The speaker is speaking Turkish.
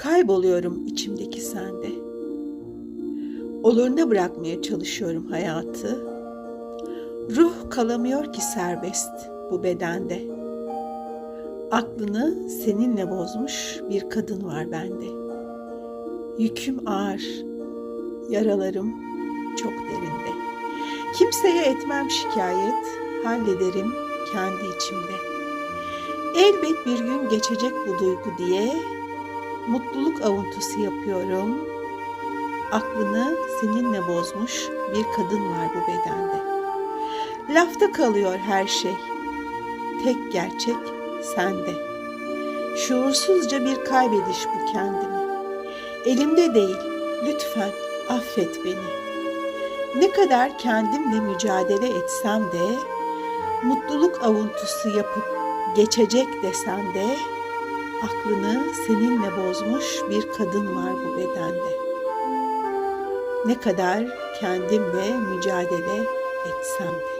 Kayboluyorum içimdeki sende. Oluruna bırakmaya çalışıyorum hayatı. Ruh kalamıyor ki serbest bu bedende. Aklını seninle bozmuş bir kadın var bende. Yüküm ağır, yaralarım çok derinde. Kimseye etmem şikayet, hallederim kendi içimde. Elbet bir gün geçecek bu duygu diye mutluluk avuntusu yapıyorum. Aklını seninle bozmuş bir kadın var bu bedende. Lafta kalıyor her şey. Tek gerçek sende. Şuursuzca bir kaybediş bu kendimi. Elimde değil, lütfen affet beni. Ne kadar kendimle mücadele etsem de, mutluluk avuntusu yapıp geçecek desem de, aklını seninle bozmuş bir kadın var bu bedende. Ne kadar kendimle mücadele etsem de.